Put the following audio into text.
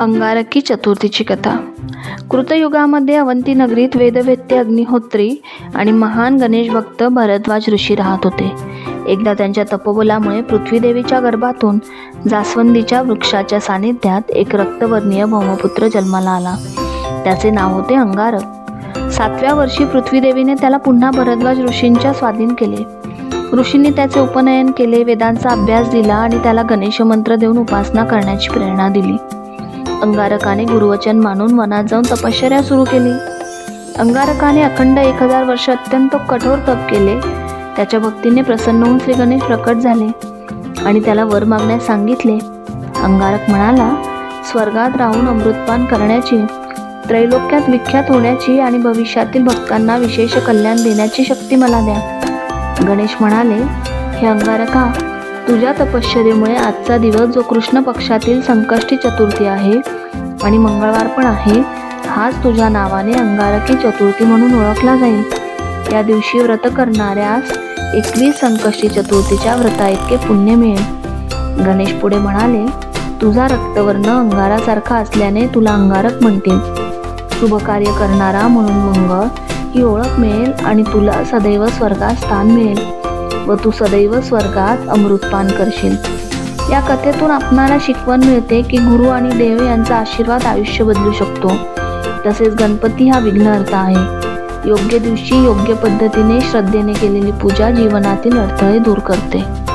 अंगारकी चतुर्थीची कथा. कृतयुगामध्ये अवंती नगरीत वेदवेत्ते अग्निहोत्री आणि महान गणेश भक्त भरद्वाज ऋषी राहत होते. एकदा त्यांच्या तपोबलामुळे पृथ्वीदेवीच्या गर्भातून जास्वंदीच्या वृक्षाच्या सानिध्यात एक रक्तवर्णीय भौमपुत्र जन्माला आला. त्याचे नाव होते अंगारक. सातव्या वर्षी पृथ्वीदेवीने त्याला पुन्हा भरद्वाज ऋषींच्या स्वाधीन केले. ऋषींनी त्याचे उपनयन केले वेदांचा अभ्यास दिला आणि त्याला गणेश मंत्र देऊन उपासना करण्याची प्रेरणा दिली. अंगारकाने गुरुवचन मानून वनात जाऊन तपश्चर्या सुरू केली. अंगारकाने अखंड एक हजार वर्ष अत्यंत कठोर तप केले. त्याच्या भक्तीने प्रसन्न होऊन श्री गणेश प्रकट झाले आणि त्याला वर मागण्यास सांगितले. अंगारक म्हणाला स्वर्गात राहून अमृतपान करण्याची त्रैलोक्यात विख्यात होण्याची आणि भविष्यातील भक्तांना विशेष कल्याण देण्याची शक्ती मला द्या. गणेश म्हणाले हे अंगारका तुझ्या तपश्चर्येमुळे आजचा दिवस जो कृष्ण पक्षातील संकष्टी चतुर्थी आहे आणि मंगळवार पण आहे हाच तुझ्या नावाने अंगारकी चतुर्थी म्हणून ओळखला जाईल. या दिवशी व्रत करणाऱ्यास एकवीस संकष्टी चतुर्थीच्या व्रता इतके पुण्य मिळेल. गणेश पुढे म्हणाले तुझा रक्तवर्ण अंगारासारखा असल्याने तुला अंगारक म्हणतील. शुभ कार्य करणारा म्हणून मंगळ ही ओळख मिळेल आणि तुला सदैव स्वर्गात स्थान मिळेल व तू सदैव स्वर्गात अमृतपान करशील. या कथेतून आपणाला शिकवण मिळते की गुरु आणि देव यांचा आशीर्वाद आयुष्य बदलू शकतो. तसेच गणपती हा विघ्नहर्ता आहे. योग्य दिवशी योग्य पद्धतीने श्रद्धेने केलेली पूजा जीवनातील अडथळे दूर करते.